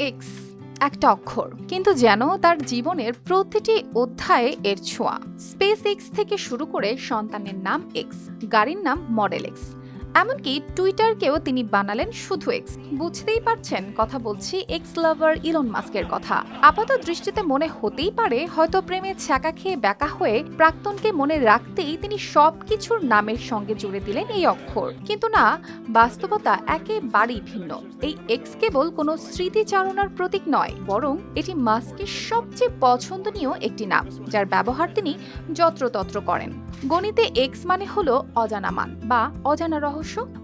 X একটা অক্ষর। কিন্তু যেন তার জীবনের প্রতিটি অধ্যায়ে এর ছোঁয়া। স্পেস এক্স থেকে শুরু করে সন্তানের নাম এক্স গাড়ির নাম মডেল এক্স এমনকি টুইটারকেও তিনি বানালেন শুধু এক্স বুঝতেই পারছেন, কথা বলছি এক্স লাভার ইলন মাস্কের কথা। আপাত দৃষ্টিতে মনে হতেই পারে, হয়তো প্রেমে ছ্যাঁকা খেয়ে ব্যাকা হয়ে প্রাক্তনকে মনে রাখতেই তিনি সবকিছুর নামের সঙ্গে জুড়ে দিলেন এই অক্ষর। কিন্তু না, বাস্তবতা একেবারেই ভিন্ন। এই এক্স কেবল কোনো স্মৃতিচারণার প্রতীক নয়, বরং এটি মাস্কের সবচেয়ে পছন্দনীয় একটি নাম, যার ব্যবহার তিনি যত্রতত্র করেন। গণিতে এক্স মানে হলো অজানা মান, বা অজানা রহস্য।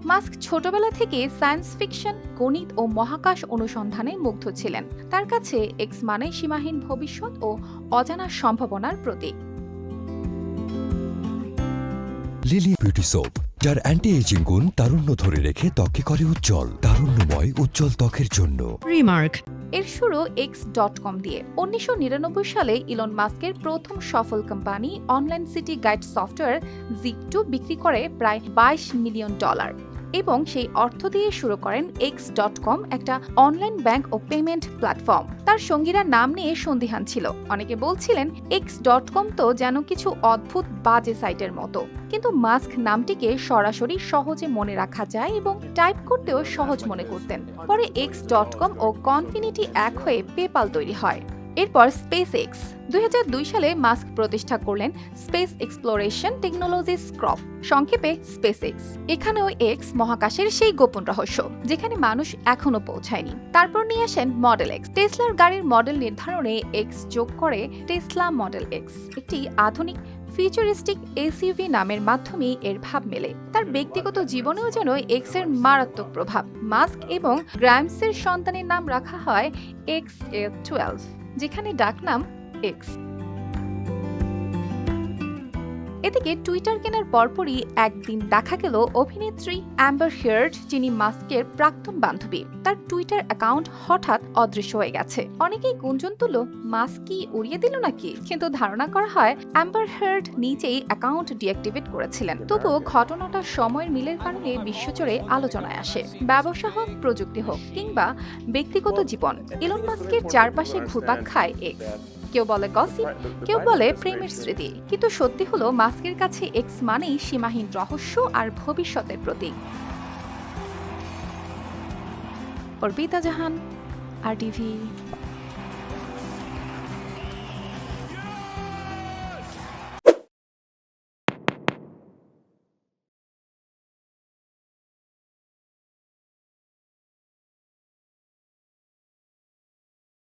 মাস্ক ছোটবেলা থেকে সায়েন্স ফিকশন গণিত ও মহাকাশ অনুসন্ধানে মুগ্ধ ছিলেন তার কাছে এক্স মানে সীমাহীন ভবিষ্যৎ ও অজানা সম্ভাবনার প্রতীক লিলি বিউটি সোপ যার অ্যান্টি এজিং গুণ তারুণ্য ধরে রেখে ত্বকে করে উজ্জ্বল তারুণ্যময় উজ্জ্বল ত্বকের জন্য Remark. এর শুরু এক্স ডট কম দিয়ে। উনিশশো নিরানব্বই সালে ইলন মাস্কের প্রথম সফল company online city guide software জিক বিক্রি করে প্রায় বাইশ মিলিয়ন ডলার। এবং সেই অর্থ দিয়ে শুরু করেন এক্স ডট কম একটা অনলাইন ব্যাংক ও পেমেন্ট প্ল্যাটফর্ম তার সঙ্গীরা নাম নিয়ে সন্দিহান ছিল। অনেকে বলছিলেন এক্স ডট কম তো যেন কিছু অদ্ভুত বাজে সাইটের মতো। কিন্তু মাস্ক নামটিকে সরাসরি সহজে মনে রাখা যায় এবং টাইপ করতেও সহজ মনে করতেন। পরে এক্স ডট কম ও কনফিনিটি এক হয়ে পেপাল তৈরি হয়। এরপর স্পেস এক্স দুই হাজার দুই সালে মাস্ক প্রতিষ্ঠা করলেন স্পেস এক্সপ্লোরেশন টেকনোলজি স্ক্রপ সংক্ষেপে স্পেস এক্স এখানেও এক্স মহাকাশের সেই গোপন রহস্য, যেখানে মানুষ এখনও পৌঁছায়নি। তারপর নিয়ে আসেন মডেল এক্স টেসলার গাড়ির মডেল নির্ধারণে এক্স যোগ করে টেসলা মডেল এক্স একটি আধুনিক ফিউচারিস্টিক এসইউভি নামের মাধ্যমে এর ভাব মেলে। তার ব্যক্তিগত জীবনেও যেন এক্সের মারাত্মক প্রভাব। মাস্ক এবং গ্রামসের সন্তানের নাম রাখা হয় এক্স এ টুয়েলভ যেখানে ডাকনাম এক্স এদিকে টুইটার কেনার পরপরই একদিন দেখা গেল অভিনেত্রী অ্যাম্বার হিয়ার্ড যিনি মাস্কের প্রাক্তন বান্ধবী। তার টুইটার অ্যাকাউন্ট হঠাৎ অদৃশ্য হয়ে গেছে। অনেকেই গুঞ্জন তুলো মাস্ক কি উড়িয়ে দিল নাকি? কিন্তু ধারণা করা হয়, অ্যাম্বার হার্ড নিজেই অ্যাকাউন্ট ডিঅ্যাক্টিভেট করেছিলেন। তবুও ঘটনাটা সময়ের মিলের কারণে বিশ্বজুড়ে আলোচনায় আসে। ব্যবসা হোক, প্রযুক্তি হোক, কিংবা ব্যক্তিগত জীবন, ইলন মাস্কের চারপাশে ঘুরপাক খায় এক্স। কেউ বলে গসিপ কেউ বলে প্রেমের স্মৃতি। কিন্তু সত্যি হলো মাস্কের কাছে এক্স মানেই সীমাহীন রহস্য আর ভবিষ্যতের প্রতীক। অর্পিতা জাহান আর টিভি